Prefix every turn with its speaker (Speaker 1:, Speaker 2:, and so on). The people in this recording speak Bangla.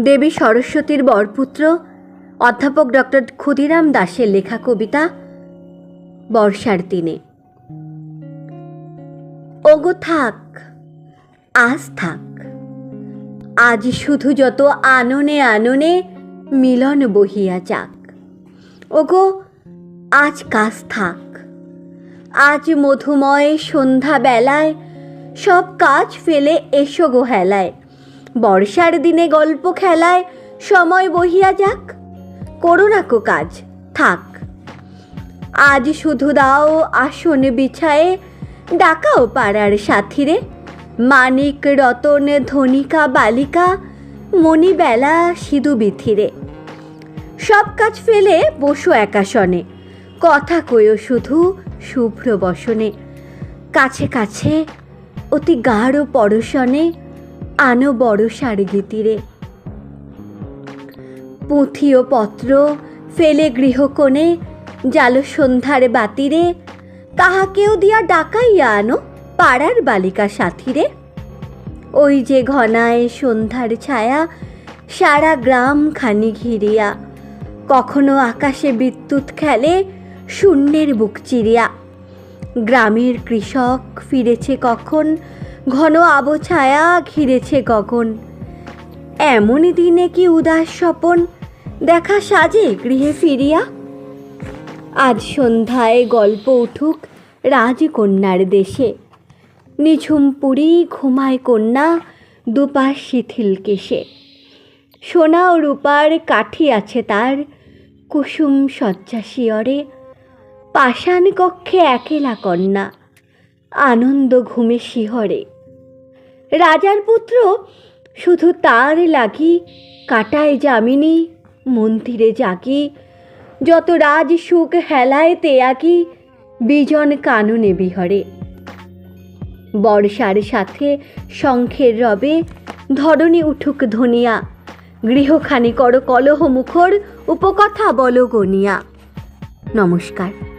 Speaker 1: দেবী সরস্বতীর বরপুত্র, অধ্যাপক ডক্টর ক্ষুদিরাম দাসের লেখা কবিতা, বর্ষার দিনে। ওগো থাক, আজ থাক। আজ শুধু যত আননে আননে মিলন বহিয়া যাক। ওগো, আজ কাজ থাক। আজ মধুময় সন্ধ্যা বেলায় সব কাজ ফেলে এসো গো হেলায়। বর্ষার দিনে গল্প খেলায় সময় বহিয়া যাক। করো না কো কাজ, থাক। আজ শুধু দাও আসন বিছায়ে, ডাকাও পাড়ার সাথীরে। মানিক রতন ধনিকা বালিকা মণিবেলা সিধু বিথিরে। সব কাজ ফেলে বসো একাশনে কথা কইও শুধু শুভ্র বসনে। কাছে কাছে অতি গাঢ় পরশনে আনো বড় গীতিরে পুঁথি ও পত্র ফেলে গৃহকোণে, জালো সন্ধ্যার বাতিরে, কাহাকেও দিয়া ডাকাইয়া আনো পাড়ার বালিকা সাথীরে। ওই যে ঘনায় সন্ধ্যার ছায়া, সারা গ্রাম খানি ঘিরিয়া, কখনো আকাশে বিদ্যুৎ খেলে, শূন্যের বুক চিরিয়া। গ্রামের কৃষক ফিরেছে কখন ঘন আবছায়া ঘিরেছে গগন। এমনই দিনে কি উদাস স্বপন? দেখা সাজে গৃহে ফিরিয়া? আজ সন্ধ্যায় গল্প উঠুক রাজকন্যার দেশে। নিঝুম পুরী ঘুমায় কন্যা দুপাশ শিথিল কেশে। সোনা ও রূপার কাঠি আছে তার, কুসুম শয্যা শিয়রে। পাষাণ কক্ষে একেলা কন্যা। আনন্দ ঘুমে শিহরে। রাজার পুত্র শুধু তার লাগি কাটায় যামিনী, মন্দিরে জাগি। যত রাজ সুখ হেলায় তেয়াকি বিজন কাননে বিহরে। বর্ষার সাথে শঙ্খের রবে ধরণী উঠুক ধনিয়া। গৃহখানি কর কলহ মুখর উপকথা বল গনিয়া। নমস্কার।